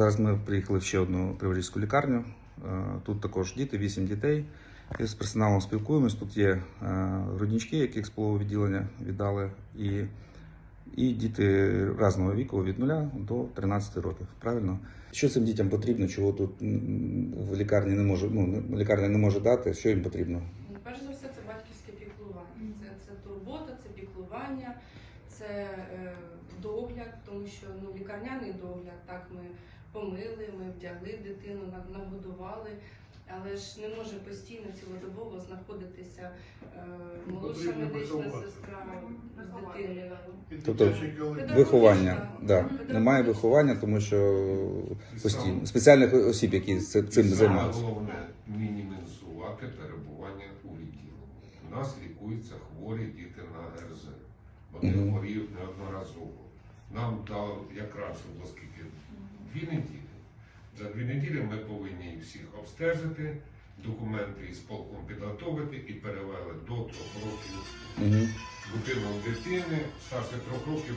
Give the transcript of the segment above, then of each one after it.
Зараз ми приїхали в ще одну криворізьку лікарню. Е, Тут також діти, вісім дітей. І з персоналом спілкуємось. Тут є е, яких з полового відділення віддали, і, і діти різного віку від 0 до 13 років. Правильно? Що цим дітям потрібно? Чого тут в лікарні не може, ну, лікарня не може дати? Що їм потрібно? Ну, Перш за все, це батьківське піклування. Це, це турбота, це піклування, це е, догляд, тому що ну, лікарняний догляд, так ми помили, ми вдягли дитину, на- нагодували. Але ж не може постійно цілодобово знаходитися е, молодша медична сестра з дитиною. Тобто Виховання, да. Немає виховання, тому що постійно спеціальних осіб, які це- цим займаються. Головне мінімізувати перебування у відділку. У нас лікуються хворі діти на ГРЗ. Вони хворіють неодноразово. Нам дали якраз оскільки дві неділі. За дві неділі ми повинні всіх обстежити, документи із полком підготовити і перевели до трьох років Угу. дитину дитини, старше трьох років.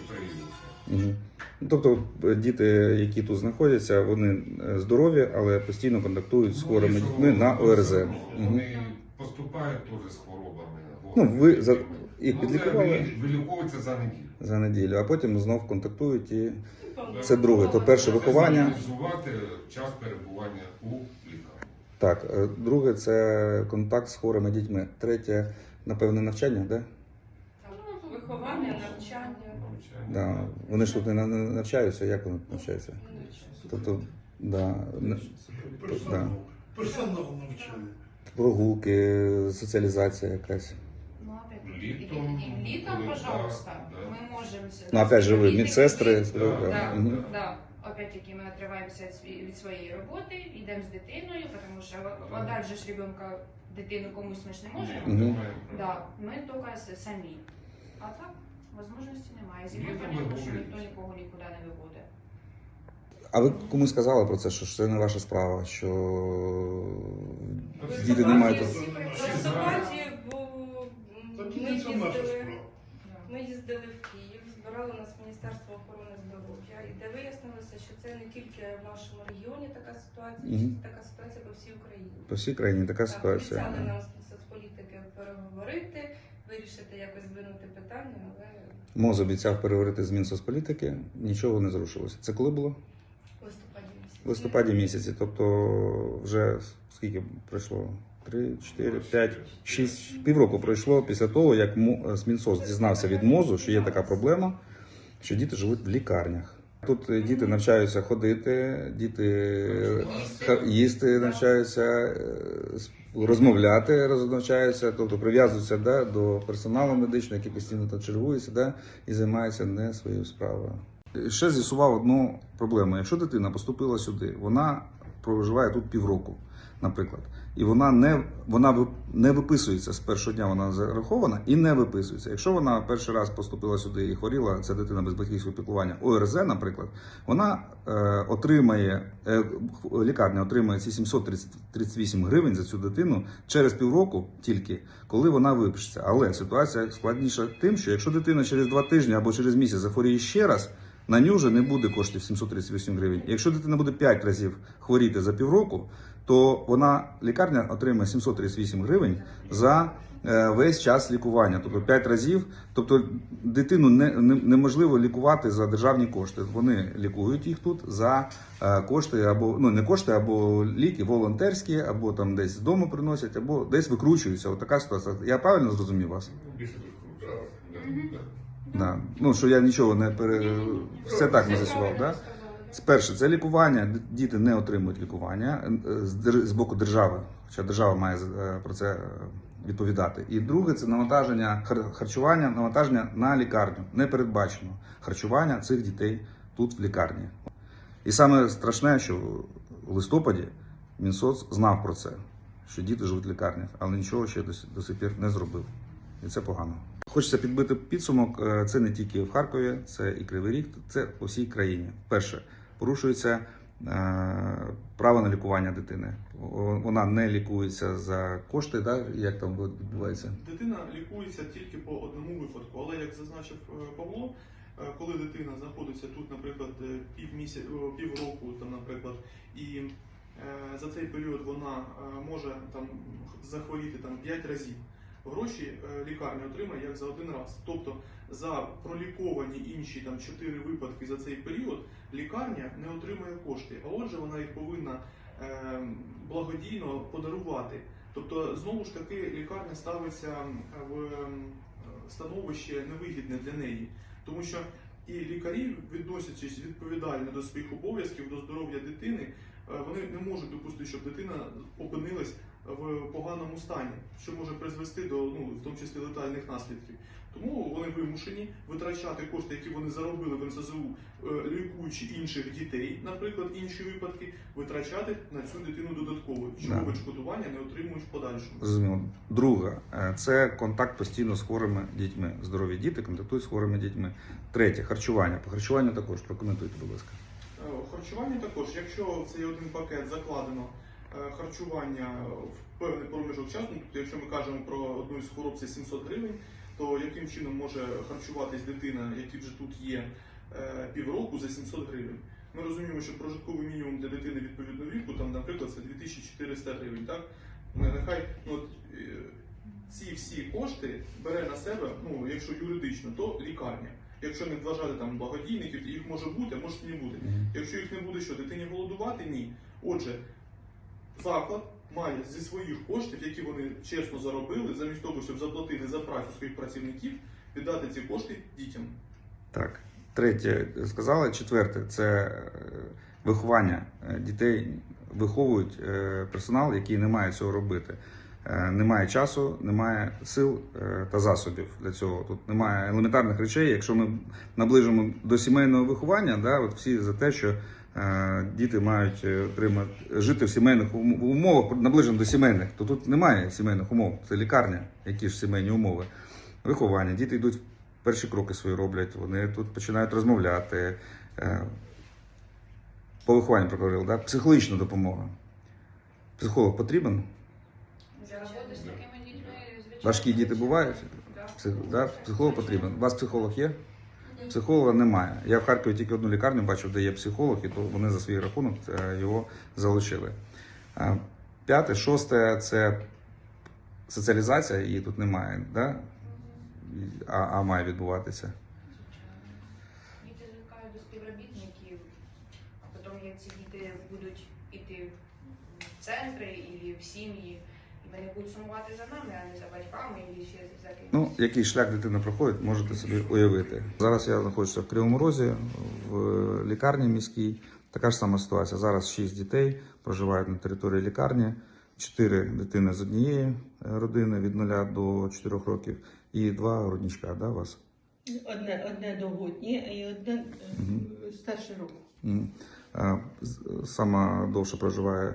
Угу. Ну, тобто е, діти, які тут знаходяться, вони е, здорові, але постійно контактують з хворими дітьми на ОРЗ. Вони поступають теж з хворобами. Ну, ви за- їх Ну, підлікували Виліковується за неділю. за неділю, а потім знов контактують і Це друге, то перше виховання. Час перебування у лікарні. так. е, Друге це контакт з хворими дітьми. Третє, напевне, навчання? Так, Виховання, навчання. Да. Вони ж тут не навчаються, як вони навчаються? Тобто, да, Персонал. Персонал навчає. прогулки, соціалізація якась Ну, опять Літом, летом, коли пожалуйста, так, да. мы можем... с- Ну, опять же, ви с- медсестри. Да, да, да, мгм. да. Опять-таки мы отрываемся від свої- від своєї роботи, йдемо з дитиною, тому що отдать же ж ребенка дитину комусь ми ж не можемо. Мгм. Ми маємо право. Да, ми тільки с- самі. А так, можливості немає. Зимою, Літом понятно, ви що гуляєте. ніхто нікого нікуди не виводить. А ви комусь сказали про це, що ж це не ваша справа, що В діти не мають. листопаді- В листопаді був їздили. Ми їздили в Київ, збирали нас Міністерство охорони здоров'я, і де вияснилося, що це не тільки в нашому регіоні така ситуація, Мгм. що це така ситуація по всій Україні. По всій країні така Так, ситуація. Обіцяли нам з соцполітики переговорити, вирішити якось здвинути питання, але МОЗ обіцяв переговорити з Мінсоцполітики, нічого не зрушилося. Це коли було? в листопаді місяці. В листопаді місяці. Тобто вже скільки пройшло? Три, чотири, п'ять, шість півроку пройшло після того, як Мо- Мінсоц дізнався від МОЗу, що є така проблема, що діти живуть в лікарнях. Тут е, діти навчаються ходити, діти е, їсти навчаються, е, розмовляти роз- навчаються, тобто прив'язуються да, до персоналу медичного, який постійно там чергується да, і займається не своєю справою. Ще з'ясував одну проблему. Якщо дитина поступила сюди, вона проживає тут півроку, наприклад, і вона не, вона не виписується з першого дня, вона зарахована і не виписується. Якщо вона перший раз поступила сюди і хворіла, це дитина без батьківського піклування, ОРЗ, наприклад, вона е, отримає, е, лікарня отримає ці 738 гривень за цю дитину через півроку тільки, коли вона випишеться. Але ситуація складніша тим, що якщо дитина через два тижні або через місяць захворіє ще раз, на вже не буде коштів 738 гривень. Якщо дитина буде 5 разів хворіти за півроку, то вона лікарня отримає 738 гривень за е, весь час лікування, тобто 5 разів. Тобто дитину не, не, неможливо лікувати за державні кошти. Вони лікують їх тут за е, кошти або ну не кошти, або ліки волонтерські, або там десь з дому приносять, або десь викручуються. От така ситуація. Я правильно зрозумів вас? Да. Ну що я нічого не пере все так не з'ясував. Да? Перше, це лікування. Діти не отримують лікування е, з боку держави, хоча держава має е, про це е, відповідати. І друге, це навантаження хар- харчування, навантаження на лікарню. Не передбачено харчування цих дітей тут в лікарні. І саме страшне, що в листопаді Мінсоц знав про це, що діти живуть в лікарнях, але нічого ще до, сих пір не зробив. І це погано. Хочеться підбити підсумок. Це не тільки в Харкові, це і Кривий Ріг, це по всій країні. Перше, порушується е, право на лікування дитини. Вона не лікується за кошти, да? як там відбувається. Дитина лікується тільки по одному випадку, але як зазначив е, Павло, е, коли дитина знаходиться тут, наприклад, е, півмісяця, півроку, там, наприклад, і за цей період вона може там захворіти там 5 разів. Гроші е, лікарня отримає як за один раз. Тобто за проліковані інші там 4 випадки за цей період лікарня не отримує кошти, а отже, вона їх повинна е, благодійно подарувати. Тобто, знову ж таки, лікарня ставиться в становище невигідне для неї, тому що і лікарі, відносячись відповідально до своїх обов'язків, до здоров'я дитини, е, вони не можуть допустити, щоб дитина опинилась в поганому стані, що може призвести до ну в тому числі летальних наслідків. Тому вони вимушені витрачати кошти, які вони заробили в НСЗУ, е, лікуючи інших дітей, наприклад, інші випадки, витрачати на цю дитину додатково, чого Да. відшкодування не отримують в подальшому. Зрозуміло. Друга е, це контакт постійно з хворими дітьми. Здорові діти контактують з хворими дітьми. Третє харчування. По харчуванню також прокоментуйте, будь ласка. Е, Харчування також, якщо в цей один пакет закладено харчування в певний проміжок часу, тобто якщо ми кажемо про одну із хвороб це 700 гривень, то яким чином може харчуватись дитина, який вже тут є е, півроку за 700 гривень? Ми розуміємо, що прожитковий мінімум для дитини відповідного віку, там, наприклад, це 2400 гривень. Так? Ну, Нехай ну, от, е, ці всі кошти бере на себе, ну, якщо юридично, то лікарня. Якщо не вважати там благодійників, їх може бути, а може не бути. Якщо їх не буде, що дитині голодувати? Ні. Отже, заклад має зі своїх коштів, які вони чесно заробили, замість того, щоб заплатити за працю своїх працівників, віддати ці кошти дітям. Так. Третє сказали. Четверте це е, виховання Е, дітей. Виховують е, персонал, який не має цього робити. Е, Немає часу, немає сил е, та засобів для цього. Тут немає елементарних речей. Якщо ми наближимо до сімейного виховання, да, от всі за те, що е, діти мають отримати жити в сімейних умовах, наближено до сімейних, то тут немає сімейних умов. Це лікарня, які ж сімейні умови. Виховання. Діти йдуть перші кроки свої роблять, вони тут починають розмовляти. По вихованню проговорили, да? психологічна допомога. Психолог потрібен? За роботу з такими дітьми, звичайно. Важкі діти бувають? Да. Псих, да? Психолог потрібен. У вас психолог є? Психолога немає. Я в Харкові тільки одну лікарню бачив, де є психолог, і то вони за свій рахунок е, його залучили. Е, П'яте, шосте це соціалізація, її тут немає, да? А, а має відбуватися. Діти звикають до співробітників, а потім як ці діти будуть іти в центри і в сім'ї, вони будуть сумувати за нами, а не за батьками і ще за кимось. Ну, який шлях дитина проходить, можете собі уявити. Зараз я знаходжуся в Кривому Розі, в лікарні міській. Така ж сама ситуація. Зараз шість дітей проживають на території лікарні, чотири дитини з однієї е, родини від 0 до 4 років, і два груднічка, да, у вас? Одне, одне довготнє і одне Мгм. старше року. Сама довше проживає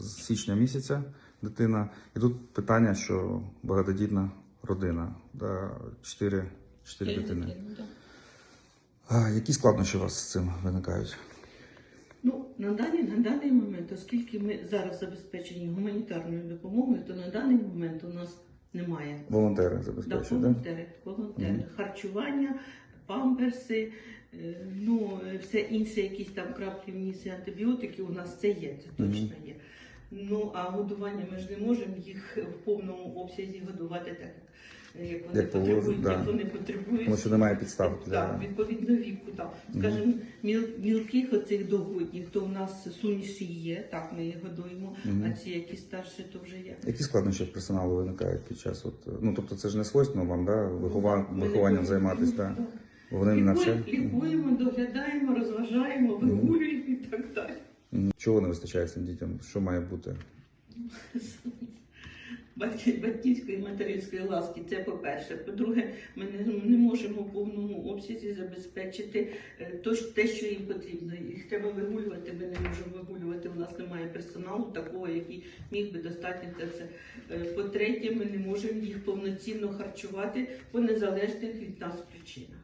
з січня місяця дитина. І тут питання, що багатодітна родина, чотири, чотири дитини. А які складнощі у вас з цим виникають? Ну, на даний, на даний момент, оскільки ми зараз забезпечені гуманітарною допомогою, то на даний момент у нас немає Волонтери да, забезпечують, так? волонтери, волонтери, Мгм. харчування, памперси, е, ну, все інше, якісь там краплі в ніс і антибіотики, у нас це є, це точно є. Ну, а годування ми ж не можемо їх в повному обсязі годувати так, як- вони Як потребують, да. як вони потребують. Тому що немає підстав Так, для відповідно віку, так. Скажімо, міл, мілких оцих довгодніх, то в нас суміші є, так, ми їх годуємо, Мгм. а ці, які старші, то вже є. які складнощі в персоналу виникають під час? От, ну тобто це ж не свойственно вам, да, вихова... Вихованням займатися, да? Так. Вони не Лікуємо, навчають. лікуємо, доглядаємо, розважаємо, вигулюємо і так далі. Чого не вистачає цим дітям? Що має бути? Батьківської материнської ласки, це по-перше. По-друге, ми не, не можемо в повному обсязі забезпечити е, то, те, що їм потрібно. Їх треба вигулювати, ми не можемо вигулювати. У нас немає персоналу такого, який міг би достатньо це все. Е, По-третє, ми не можемо їх повноцінно харчувати по незалежних від нас причинах.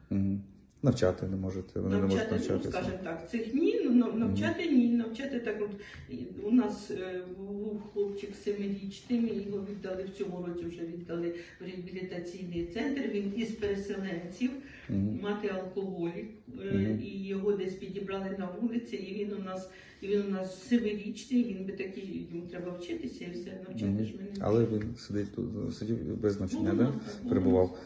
Навчати не можете, вони не можуть Навчати, навчатися. скажімо так, цих ні, ну навчати ні, навчати так. От у нас е, був хлопчик семирічний, ми його віддали в цьому році. Вже віддали в реабілітаційний центр. Він із переселенців, Мгм. мати алкоголік, Мгм. і його десь підібрали на вулиці. І він у нас, і він у нас семирічний. Він би такий, йому треба вчитися і все навчати Мгм. ж мене. Але він сидить тут, сидів без навчання, Ну, да? перебував.